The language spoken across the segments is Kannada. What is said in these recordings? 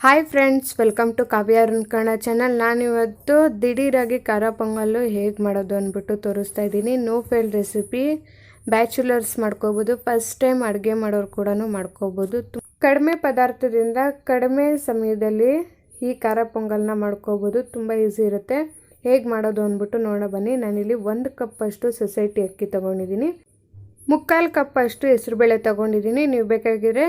Hi friends welcome to Kavya Kannada channel ನಾನಿವತ್ತು ದಿಢೀರಾಗಿ ಖಾರ ಪೊಂಗಲ್ಲು ಹೇಗೆ ಮಾಡೋದು ಅಂದ್ಬಿಟ್ಟು ತೋರಿಸ್ತಾ ಇದ್ದೀನಿ ನೋ ಫೇಲ್ ರೆಸಿಪಿ ಬ್ಯಾಚುಲರ್ಸ್ ಮಾಡ್ಕೋಬೋದು ಫಸ್ಟ್ ಟೈಮ್ ಅಡುಗೆ ಮಾಡೋರು ಕೂಡ ಮಾಡ್ಕೋಬೋದು ಕಡಿಮೆ ಪದಾರ್ಥದಿಂದ ಕಡಿಮೆ ಸಮಯದಲ್ಲಿ ಈ ಖಾರ ಪೊಂಗಲ್ನ ಮಾಡ್ಕೋಬೋದು ತುಂಬ ಈಸಿ ಇರುತ್ತೆ ಹೇಗೆ ಮಾಡೋದು ಅಂದ್ಬಿಟ್ಟು ನೋಡೋ ಬನ್ನಿ ನಾನಿಲ್ಲಿ ಒಂದು ಕಪ್ಪಷ್ಟು ಸೊಸೈಟಿ ಅಕ್ಕಿ ತೊಗೊಂಡಿದ್ದೀನಿ ಮುಕ್ಕಾಲು ಕಪ್ಪಷ್ಟು ಹೆಸರುಬೇಳೆ ತೊಗೊಂಡಿದ್ದೀನಿ ನೀವು ಬೇಕಾಗಿದ್ರೆ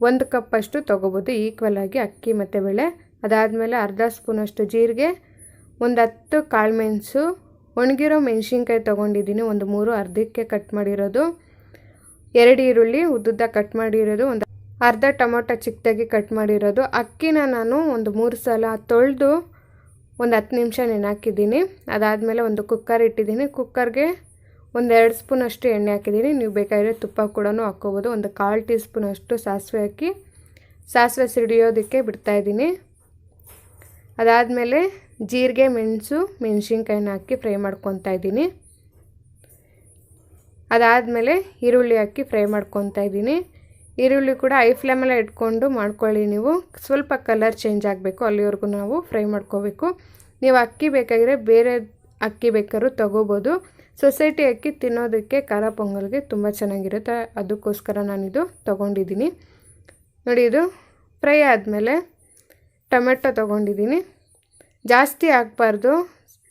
ಒಂದು ಕಪ್ಪಷ್ಟು ತೊಗೋಬೋದು. ಈಕ್ವಲ್ ಆಗಿ ಅಕ್ಕಿ ಮತ್ತು ಬೇಳೆ. ಅದಾದಮೇಲೆ ಅರ್ಧ ಸ್ಪೂನಷ್ಟು ಜೀರಿಗೆ. ಒಂದು ಹತ್ತು ಕಾಳುಮೆಣಸು ಒಣಗಿರೋ ಮೆಣಸಿನ್ಕಾಯಿ ತೊಗೊಂಡಿದ್ದೀನಿ. ಒಂದು ಮೂರು ಅರ್ಧಕ್ಕೆ ಕಟ್ ಮಾಡಿರೋದು. ಎರಡು ಈರುಳ್ಳಿ ಉದ್ದುದ್ದ ಕಟ್ ಮಾಡಿರೋದು. ಒಂದು ಅರ್ಧ ಟೊಮೊಟೊ ಚಿಕ್ಕದಾಗಿ ಕಟ್ ಮಾಡಿರೋದು. ಅಕ್ಕಿನ ನಾನು ಒಂದು ಮೂರು ಸಲ ತೊಳೆದು ಒಂದು ಹತ್ತು ನಿಮಿಷ ನೆನೆ ಹಾಕಿದ್ದೀನಿ ಅದಾದಮೇಲೆ ಒಂದು ಕುಕ್ಕರ್ ಇಟ್ಟಿದ್ದೀನಿ. ಕುಕ್ಕರ್ಗೆ ಒಂದು ಎರಡು ಸ್ಪೂನ್ ಅಷ್ಟು ಎಣ್ಣೆ ಹಾಕಿದ್ದೀನಿ. ನೀವು ಬೇಕಾದರೆ ತುಪ್ಪ ಕೂಡ ಹಾಕ್ಕೋಬೋದು. ಒಂದು ಕಾಲು ಟೀ ಸ್ಪೂನ್ ಅಷ್ಟು ಸಾಸಿವೆ ಹಾಕಿ ಸಾಸಿವೆ ಸಿಡಿಯೋದಕ್ಕೆ ಬಿಡ್ತಾಯಿದ್ದೀನಿ ಅದಾದಮೇಲೆ ಜೀರಿಗೆ, ಮೆಣಸು, ಮೆಣಸಿನ್ಕಾಯಿನ ಹಾಕಿ ಫ್ರೈ ಮಾಡ್ಕೊತಾ ಇದ್ದೀನಿ. ಅದಾದಮೇಲೆ ಈರುಳ್ಳಿ ಹಾಕಿ ಫ್ರೈ ಮಾಡ್ಕೊತಾ ಇದ್ದೀನಿ. ಈರುಳ್ಳಿ ಕೂಡ ಐ ಫ್ಲೇಮಲ್ಲೇ ಇಟ್ಕೊಂಡು ಮಾಡ್ಕೊಳ್ಳಿ ನೀವು. ಸ್ವಲ್ಪ ಕಲರ್ ಚೇಂಜ್ ಆಗಬೇಕು. ಅಲ್ಲಿವರೆಗೂ ನಾವು ಫ್ರೈ ಮಾಡ್ಕೋಬೇಕು. ನೀವು ಅಕ್ಕಿ ಬೇಕಾಗಿದ್ರೆ ಬೇರೆ ಅಕ್ಕಿ ಬೇಕಾದ್ರೂ ತೊಗೋಬೋದು. ಸೊಸೈಟಿ ಅಕ್ಕಿ ತಿನ್ನೋದಕ್ಕೆ ಖಾರ ಪೊಂಗಲ್ಗೆ ತುಂಬ ಚೆನ್ನಾಗಿರುತ್ತೆ. ಅದಕ್ಕೋಸ್ಕರ ನಾನಿದು ತೊಗೊಂಡಿದ್ದೀನಿ. ನೋಡಿ, ಇದು ಫ್ರೈ ಆದಮೇಲೆ ಟೊಮೆಟೊ ತೊಗೊಂಡಿದ್ದೀನಿ. ಜಾಸ್ತಿ ಹಾಕ್ಬಾರ್ದು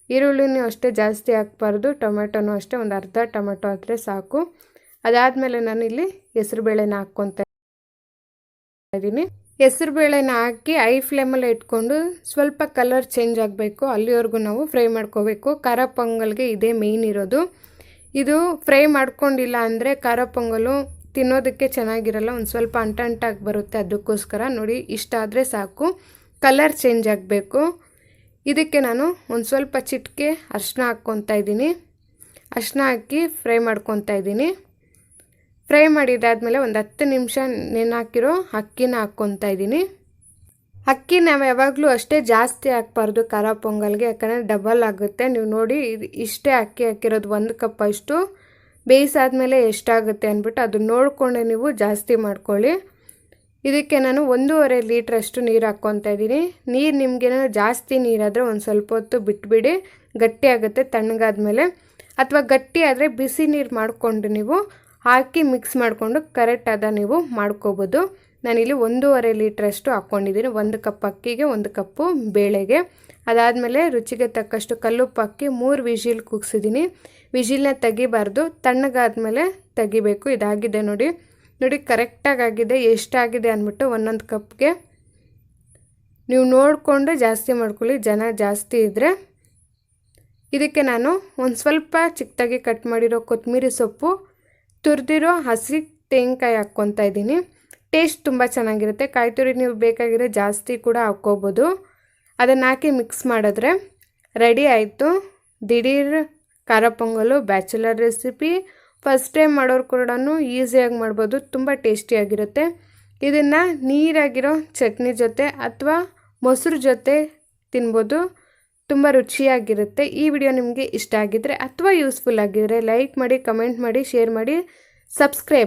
ಈರುಳ್ಳಿನೂ ಅಷ್ಟೇ ಜಾಸ್ತಿ ಹಾಕ್ಬಾರ್ದು ಟೊಮೆಟೊನೂ ಅಷ್ಟೇ ಒಂದು ಅರ್ಧ ಟೊಮೆಟೊ ಆದರೆ ಸಾಕು. ಅದಾದಮೇಲೆ ನಾನಿಲ್ಲಿ ಹೆಸರುಬೇಳೆನ ಹಾಕ್ಕೊತ ಇದ್ದೀನಿ. ಹೆಸ್ರುಬೇಳೆನ ಹಾಕಿ ಐ ಫ್ಲೇಮಲ್ಲಿ ಇಟ್ಕೊಂಡು ಸ್ವಲ್ಪ ಕಲರ್ ಚೇಂಜ್ ಆಗಬೇಕು. ಅಲ್ಲಿವರೆಗೂ ನಾವು ಫ್ರೈ ಮಾಡ್ಕೋಬೇಕು. ಖಾರ ಪೊಂಗಲ್ಗೆ ಇದೇ ಮೇಯ್ನ್ ಇರೋದು. ಇದು ಫ್ರೈ ಮಾಡ್ಕೊಂಡಿಲ್ಲ ಅಂದರೆ ಖಾರ ಪೊಂಗಲು ತಿನ್ನೋದಕ್ಕೆ ಚೆನ್ನಾಗಿರಲ್ಲ. ಒಂದು ಸ್ವಲ್ಪ ಅಂಟಂಟಾಗಿ ಬರುತ್ತೆ ಅದಕ್ಕೋಸ್ಕರ. ನೋಡಿ, ಇಷ್ಟ ಆದರೆ ಸಾಕು. ಕಲರ್ ಚೇಂಜ್ ಆಗಬೇಕು. ಇದಕ್ಕೆ ನಾನು ಒಂದು ಸ್ವಲ್ಪ ಚಿಟಿಕೆ ಅರ್ಶಿನ ಹಾಕ್ಕೊತಾ ಇದ್ದೀನಿ. ಅರ್ಶಿನ ಹಾಕಿ ಫ್ರೈ ಮಾಡ್ಕೊತಾ ಇದ್ದೀನಿ. ಫ್ರೈ ಮಾಡಿದಾದ್ಮೇಲೆ ಒಂದು ಹತ್ತು ನಿಮಿಷ ನೆನಾಕಿರೋ ಅಕ್ಕಿನ ಹಾಕ್ಕೊತಾ ಇದ್ದೀನಿ. ಅಕ್ಕಿ ನಾವು ಯಾವಾಗಲೂ ಅಷ್ಟೇ ಜಾಸ್ತಿ ಹಾಕ್ಬಾರ್ದು ಖಾರ ಪೊಂಗಲ್ಗೆ, ಯಾಕಂದರೆ ಡಬಲ್ ಆಗುತ್ತೆ. ನೀವು ನೋಡಿ ಇಷ್ಟೇ ಅಕ್ಕಿ ಹಾಕಿರೋದು ಒಂದು ಕಪ್ ಅಷ್ಟು. ಬೇಯಿಸಾದ್ಮೇಲೆ ಎಷ್ಟಾಗುತ್ತೆ ಅಂದ್ಬಿಟ್ಟು ಅದು ನೋಡಿಕೊಂಡೆ ನೀವು ಜಾಸ್ತಿ ಮಾಡ್ಕೊಳ್ಳಿ. ಇದಕ್ಕೆ ನಾನು ಒಂದೂವರೆ ಲೀಟ್ರಷ್ಟು ನೀರು ಹಾಕ್ಕೊತಾ ಇದ್ದೀನಿ. ನೀರು ನಿಮಗೇನಾದ್ರು ಜಾಸ್ತಿ ನೀರಾದರೆ ಒಂದು ಸ್ವಲ್ಪ ಹೊತ್ತು ಬಿಟ್ಬಿಡಿ. ಗಟ್ಟಿ ಆಗುತ್ತೆ, ತಣ್ಣಗಾದ್ಮೇಲೆ. ಅಥವಾ ಗಟ್ಟಿ ಆದರೆ ಬಿಸಿ ನೀರು ಮಾಡಿಕೊಂಡು ನೀವು ಹಾಕಿ ಮಿಕ್ಸ್ ಮಾಡಿಕೊಂಡು ಕರೆಕ್ಟಾದ ನೀವು ಮಾಡ್ಕೋಬೋದು. ನಾನಿಲ್ಲಿ ಒಂದೂವರೆ ಲೀಟ್ರಷ್ಟು ಹಾಕ್ಕೊಂಡಿದ್ದೀನಿ. ಒಂದು ಕಪ್ ಅಕ್ಕಿಗೆ, ಒಂದು ಕಪ್ಪು ಬೇಳೆಗೆ. ಅದಾದಮೇಲೆ ರುಚಿಗೆ ತಕ್ಕಷ್ಟು ಕಲ್ಲುಪ್ಪು ಹಾಕಿ ಮೂರು ವಿಜಿಲ್ ಕುಗ್ಸಿದ್ದೀನಿ. ವಿಜಿಲ್ನ ತೆಗಿಬಾರ್ದು. ತಣ್ಣಗಾದ್ಮೇಲೆ ತೆಗಿಬೇಕು. ಇದಾಗಿದೆ ನೋಡಿ. ನೋಡಿ ಕರೆಕ್ಟಾಗಿ ಆಗಿದೆ. ಎಷ್ಟಾಗಿದೆ ಅಂದ್ಬಿಟ್ಟು ಒಂದೊಂದು ಕಪ್ಗೆ. ನೀವು ನೋಡಿಕೊಂಡು ಜಾಸ್ತಿ ಮಾಡ್ಕೊಳ್ಳಿ. ಜನ ಜಾಸ್ತಿ ಇದ್ದರೆ ಇದಕ್ಕೆ ನಾನು ಒಂದು ಸ್ವಲ್ಪ ಚಿಕ್ಕದಾಗಿ ಕಟ್ ಮಾಡಿರೋ ಕೊತ್ತಂಬರಿ ಸೊಪ್ಪು ತುರಿದಿರೋ ಹಸಿ ತೆಂಗಿನಕಾಯಿ ಹಾಕ್ಕೊತಾ ಇದ್ದೀನಿ. ಟೇಸ್ಟ್ ತುಂಬ ಚೆನ್ನಾಗಿರುತ್ತೆ. ಕಾಯಿ ತುರಿ ನೀವು ಬೇಕಾಗಿರೋ ಜಾಸ್ತಿ ಕೂಡ ಹಾಕ್ಕೋಬೋದು. ಅದನ್ನು ಹಾಕಿ ಮಿಕ್ಸ್ ಮಾಡಿದ್ರೆ ರೆಡಿ ಆಯಿತು. ದಿಢೀರ್ ಖಾರ pongal bachelor recipe first time ಮಾಡೋರು ಕೂಡ ಈಸಿಯಾಗಿ ಮಾಡ್ಬೋದು. ತುಂಬ ಟೇಸ್ಟಿಯಾಗಿರುತ್ತೆ ಇದನ್ನು ನೀರಾಗಿರೋ ಚಟ್ನಿ ಜೊತೆ ಅಥವಾ ಮೊಸರು ಜೊತೆ ತಿನ್ಬೋದು. ತುಂಬ ರುಚಿಯಾಗಿರುತ್ತೆ. ಈ ವಿಡಿಯೋ ನಿಮಗೆ ಇಷ್ಟ ಆಗಿದ್ದರೆ ಅಥವಾ ಯೂಸ್ಫುಲ್ ಆಗಿದ್ದರೆ ಲೈಕ್ ಮಾಡಿ ಕಮೆಂಟ್ ಮಾಡಿ ಶೇರ್ ಮಾಡಿ ಸಬ್ಸ್ಕ್ರೈಬ್